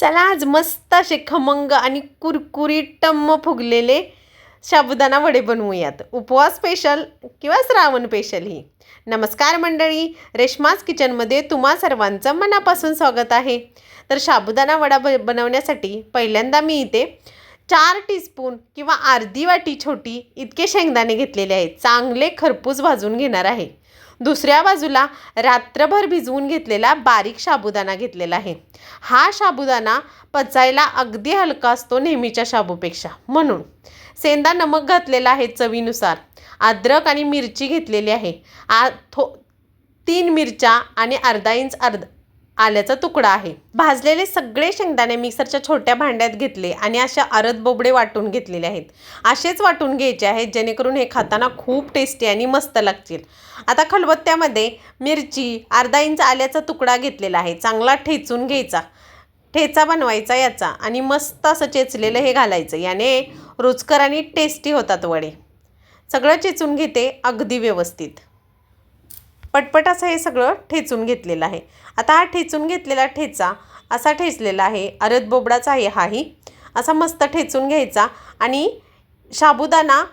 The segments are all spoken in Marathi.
चला आज मस्त असे खमंग आणि कुरकुरीत टम्म फुगलेले साबुदाणा वडे बनवूयात. उपवास स्पेशल किंवा श्रावण स्पेशल ही. नमस्कार मंडळी रेश्मास किचनमध्ये तुम्हा सर्वांचं मनापासून स्वागत आहे. तर साबुदाणा वडा ब बनवण्यासाठी पहिल्यांदा मी इथे चार टीस्पून किंवा अर्धी वाटी छोटी इतके शेंगदाणे घेतलेले आहेत. चांगले खरपूस भाजून घेणार आहे. दुसऱ्या बाजूला रात्रभर भिजवून घेतलेला बारीक साबुदाणा घेतलेला आहे. हा साबुदाणा पचायला अगदी हलका असतो नेहमीच्या शाबूपेक्षा. म्हणून सेंदा नमक घातलेला आहे चवीनुसार. अद्रक आणि मिरची घेतलेली आहे. आ थो तीन मिरच्या आणि अर्धा इंच अर्ध आल्याचा तुकडा आहे. भाजलेले सगळे शेंगदाणे मिक्सरच्या छोट्या भांड्यात घेतले आणि अशा अरद बोबडे वाटून घेतलेले आहेत. असेच वाटून घ्यायचे आहेत जेणेकरून हे खाताना खूप टेस्टी आणि मस्त लागतील. आता खलबत्त्यामध्ये मिरची अर्धा इंच आल्याचा तुकडा घेतलेला आहे. चांगला ठेचून घ्यायचा. ठेचा बनवायचा याचा आणि मस्त असं चेचलेलं हे घालायचं. याने रुचकर आणि टेस्टी होतात वडे. सगळं चेचून घेते अगदी व्यवस्थित. पटपट असं हे सगळं ठेचून घेतलेलं आहे. आता हा ठेचून घेतलेला ठेचा असा ठेचलेला आहे. अरद बोबडाचा आहे हाही. असा मस्त ठेचून घ्यायचा आणि साबुदाणा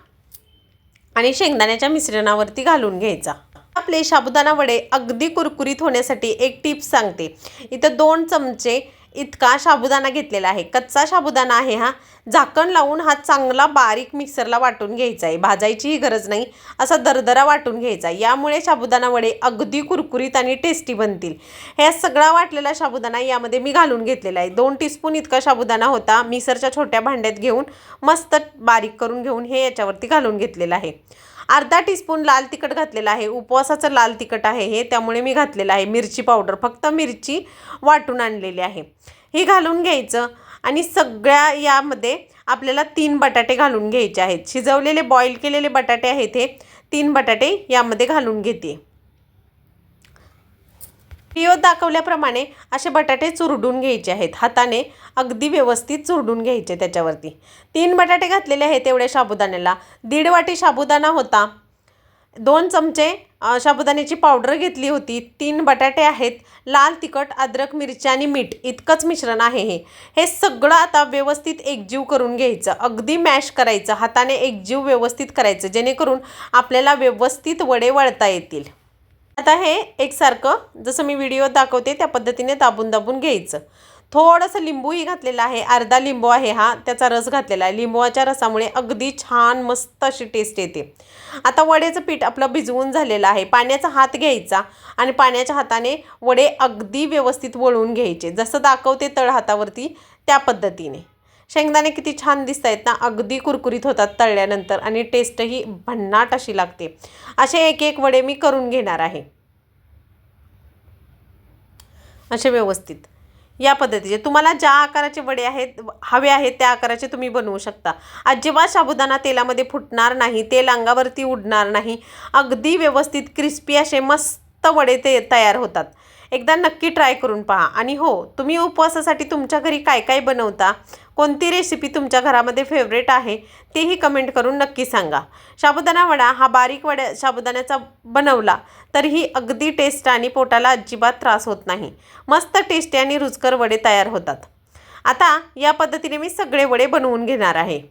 आणि शेंगदाण्याच्या मिश्रणावरती घालून घ्यायचा. आपले साबुदाणा वडे अगदी कुरकुरीत होण्यासाठी एक टिप्स सांगते. इथं दोन चमचे इतका साबुदाणा घेतलेला आहे. कच्चा साबुदाणा आहे हा. झाकण लावून हा चांगला बारीक मिक्सरला वाटून घ्यायचा आहे. भाजायचीही गरज नाही. असा दरदरा वाटून घ्यायचा यामुळे साबुदाणा वडे अगदी कुरकुरीत आणि टेस्टी बनतील. ह्या सगळा वाटलेला साबुदाणा यामध्ये मी घालून घेतलेला आहे. दोन टीस्पून इतका साबुदाणा होता. मिक्सरच्या छोट्या भांड्यात घेऊन मस्त बारीक करून घेऊन हे याच्यावरती घालून घेतलेलं आहे. अर्धा टीस्पून लाल तिखट घातलेलं आहे. उपवासाचं लाल तिखट आहे हे त्यामुळे मी घातलेलं आहे. मिरची पावडर फक्त मिरची वाटून आणलेली आहे. हे घालून घ्यायचं आणि सगळ्या यामध्ये आपल्याला तीन बटाटे घालून घ्यायचे आहेत. शिजवलेले बॉईल केलेले बटाटे आहेत हे तीन बटाटे यामध्ये घालून घेते. व्हिडिओत दाखवल्याप्रमाणे असे बटाटे चुरडून घ्यायचे आहेत. हाताने अगदी व्यवस्थित चुरडून घ्यायचे त्याच्यावरती. तीन बटाटे घातलेले आहेत तेवढ्या साबुदाण्याला. दीड वाटी साबुदाणा होता. दोन चमचे साबुदाण्याची पावडर घेतली होती. तीन बटाटे आहेत. लाल तिखट अद्रक मिरची आणि मीठ. इतकंच मिश्रण आहे हे. हे सगळं आता व्यवस्थित एकजीव करून घ्यायचं. अगदी मॅश करायचं. हाताने एकजीव व्यवस्थित करायचं. जेणेकरून आपल्याला व्यवस्थित वडे वळता येतील. आता हे एकसारखं जसं मी व्हिडिओ दाखवते त्या पद्धतीने दाबून दाबून घ्यायचं. थोडंसं लिंबूही घातलेला आहे अर्धा लिंबू आहे हा त्याचा रस घातलेला आहे. लिंबूच्या रसामुळे अगदी छान मस्त अशी टेस्ट येते. आता वड्याचं पीठ आपलं भिजवून झालेलं आहे. पाण्याचा हात घ्यायचा आणि पाण्याच्या हाताने वडे अगदी व्यवस्थित वळून घ्यायचे. जसं दाखवते तळ हातावरती त्या पद्धतीने. शेंगदाणे किती छान दिसत आहेत ना अगदी कुरकुरीत होतात तळल्यानंतर आणि टेस्टही भन्नाट अशी लागते. असे एक एक वडे मी करून घेणार आहे. असे व्यवस्थित. या पद्धतीचे. तुम्हाला ज्या आकाराचे वडे आहेत हवे आहेत त्या आकाराचे तुम्ही बनवू शकता. अजिबात साबुदाणा तेलामध्ये फुटणार नाही तेल अंगावरती उडणार नाही. अगदी व्यवस्थित क्रिस्पी असे मस्त वडे ते तयार होतात. एकदा नक्की ट्राय करून पहा. आणि हो तुम्ही उपवासासाठी तुमच्या घरी काय काय बनवता? कोणती रेसिपी तुमच्या घरामध्ये फेवरेट आहे तेही कमेंट करून नक्की सांगा. साबुदाणा वडा हा बारीक वड्या साबुदाण्याचा बनवला तरीही अगदी टेस्ट आणि पोटाला अजिबात त्रास होत नाही. मस्त टेस्टी आणि रुचकर वडे तयार होतात. आता या पद्धतीने मी सगळे वडे बनवून घेणार आहे.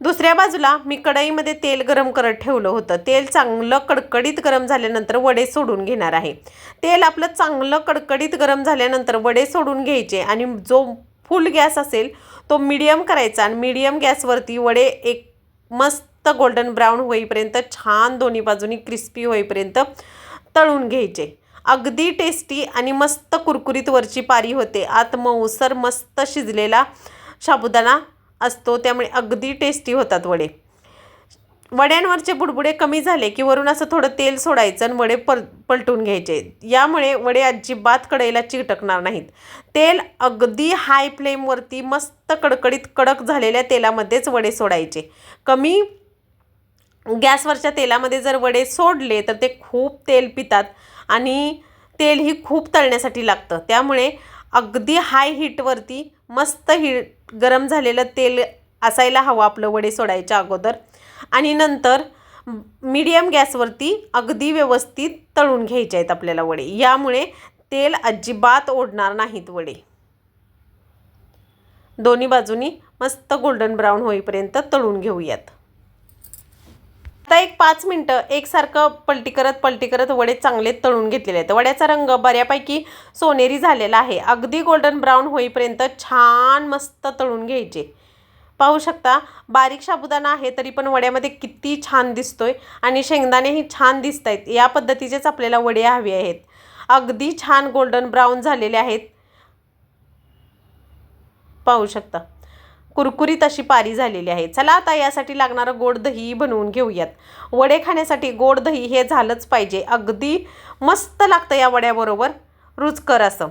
दुसऱ्या बाजूला मी कढईमध्ये तेल गरम करत ठेवलं होतं. तेल चांगलं कडकडीत गरम झाल्यानंतर वडे सोडून घेणार आहे. तेल आपलं चांगलं कडकडीत गरम झाल्यानंतर वडे सोडून घ्यायचे आणि जो फुल गॅस असेल तो मीडियम करायचा आणि मीडियम गॅसवरती वडे एक मस्त गोल्डन ब्राऊन होईपर्यंत छान दोन्ही बाजूनी क्रिस्पी होईपर्यंत तळून घ्यायचे. अगदी टेस्टी आणि मस्त कुरकुरीत वरची पारी होते. आत मऊसर मस्त शिजलेला साबुदाणा असतो त्यामुळे अगदी टेस्टी होतात वडे. वड्यांवरचे बुडबुडे कमी झाले की वरून असं थोडं तेल सोडायचं आणि वडे पल पलटून घ्यायचे. यामुळे वडे अजिबात कढईला चिकटकणार नाहीत. तेल अगदी हाय फ्लेमवरती मस्त कडकडीत कडक झालेल्या तेलामध्येच वडे सोडायचे. कमी गॅसवरच्या तेलामध्ये जर वडे सोडले तर ते खूप तेल पितात आणि तेलही खूप तळण्यासाठी लागतं. त्यामुळे अगदी हाय हीटवरती मस्त ही गरम झालेलं तेल असायला हवं आपलं वडे सोडायच्या अगोदर. आणि नंतर मीडियम गॅसवरती अगदी व्यवस्थित तळून घ्यायचे आहेत आपल्याला वडे. यामुळे तेल अजिबात ओढणार नाहीत वडे. दोन्ही बाजूनी मस्त गोल्डन ब्राऊन होईपर्यंत तळून घेऊयात. आता एक पाच मिनटं एकसारखं पलटी करत पलटी करत वडे चांगले तळून घेतलेले आहेत. वड्याचा रंग बऱ्यापैकी सोनेरी झालेला आहे. अगदी गोल्डन ब्राऊन होईपर्यंत छान मस्त तळून घ्यायचे. पाहू शकता बारीक साबुदाणा आहे तरी पण वड्यामध्ये किती छान दिसतोय आणि शेंगदाणेही छान दिसत आहेत या पद्धतीचेच आपल्याला वडे हवे आहेत. अगदी छान गोल्डन ब्राऊन झालेले आहेत. पाहू शकता. कुरकुरीत अशी पारी झालेली आहे. चला आता यासाठी लागणारं गोड दही बनवून घेऊयात. वडे खाण्यासाठी गोड दही हे झालंच पाहिजे. अगदी मस्त लागतं या वड्याबरोबर. रुचकर असं.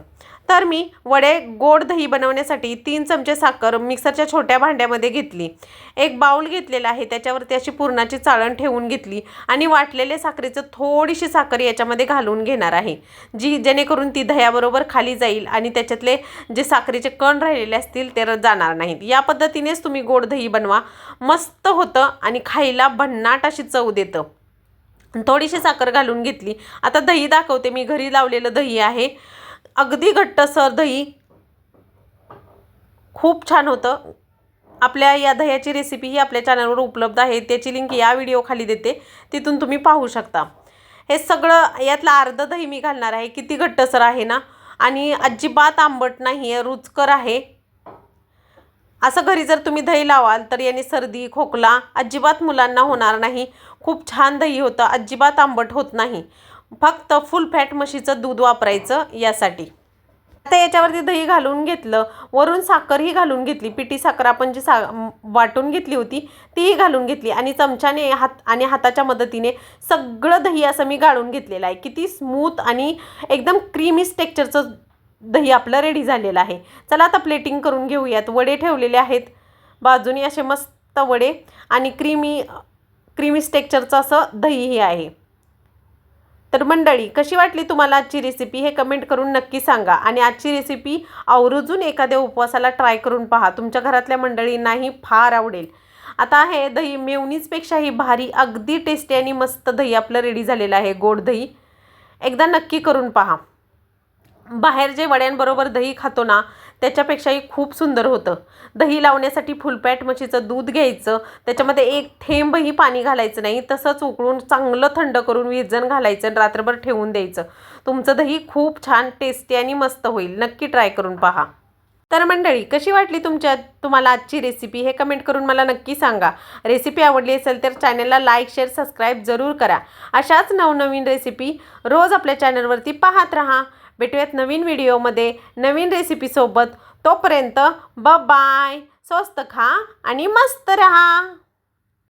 तर मी वडे गोड दही बनवण्यासाठी तीन चमचे साखर मिक्सरच्या छोट्या भांड्यामध्ये घेतली. एक बाऊल घेतलेला आहे त्याच्यावरती अशी पुरणाची चाळण ठेवून घेतली आणि वाटलेले साखरेचं थोडीशी साखर याच्यामध्ये घालून घेणार आहे जी जेणेकरून ती दह्याबरोबर खाली जाईल आणि त्याच्यातले जे साखरेचे कण राहिलेले असतील ते र- जाणार नाहीत. या पद्धतीनेच तुम्ही गोड दही बनवा. मस्त होतं आणि खायला भन्नाट अशी चव देतं. थोडीशी साखर घालून घेतली. आता दही दाखवते. मी घरी लावलेलं दही आहे. अगदी घट्टसर दही. खूप छान होतं. आपल्या या दह्याची रेसिपी ही आपल्या चॅनलवर उपलब्ध आहे. त्याची लिंक या व्हिडिओ खाली देते. तिथून तुम्ही पाहू शकता. हे सगळं यातलं अर्ध दही मी घालणार आहे. किती घट्टसर आहे ना? आणि अजिबात आंबट नाही आहे रुचकर आहे. असं घरी जर तुम्ही दही लावाल तर याने सर्दी खोकला अजिबात मुलांना होणार नाही. खूप छान दही होतं. अजिबात आंबट होत नाही. फक्त फुल फॅट म्हशीचं दूध वापरायचं यासाठी. आता याच्यावरती दही घालून घेतलं वरून साखरही घालून घेतली. पिठी साखर आपण जी सा वाटून घेतली होती तीही घालून घेतली. आणि चमच्याने हात आणि हाताच्या मदतीने सगळं दही असं मी गाळून घेतलेलं आहे. किती स्मूथ आणि एकदम क्रीमी टेक्चरचं दही आपलं रेडी झालेलं आहे. चला आता प्लेटिंग करून घेऊयात. वडे ठेवलेले आहेत. बाजूनी असे मस्त वडे आणि क्रीमी क्रीमी टेक्चरचं असं दहीही आहे. तर मंडळी कशी वाटली तुम्हाला आजची रेसिपी हे कमेंट करून नक्की सांगा. आणि आजची रेसिपी आवर्जून एखाद्या उपवासाला ट्राय करून पहा. तुमच्या घरातल्या मंडळींनाही फार आवडेल. आता हे दही. मेवणीजपेक्षाही भारी अगदी टेस्टी आणि मस्त दही आपलं रेडी झालेलं आहे. गोड दही. एकदा नक्की करून पहा. बाहेर जे वड्यांबरोबर दही खातो ना त्याच्यापेक्षाही खूप सुंदर होतं. दही लावण्यासाठी फुलपॅट म्हशीचं दूध घ्यायचं. त्याच्यामध्ये एक थेंबही पाणी घालायचं नाही. तसंच उकळून चांगलं थंड करून विरजण घालायचं आणि रात्रभर ठेवून द्यायचं. तुमचं दही खूप छान टेस्टी आणि मस्त होईल. नक्की ट्राय करून पहा. तर मंडळी कशी वाटली तुमच्या तुम्हाला आजची रेसिपी हे कमेंट करून मला नक्की सांगा. रेसिपी आवडली असेल तर चॅनलला लाईक शेअर सबस्क्राईब जरूर करा. अशाच नवनवीन रेसिपी रोज आपल्या चॅनलवरती पाहत राहा. भेटूयात नवीन व्हिडिओमध्ये नवीन रेसिपीसोबत तोपर्यंत ब बाय स्वस्त खा आणि मस्त रहा.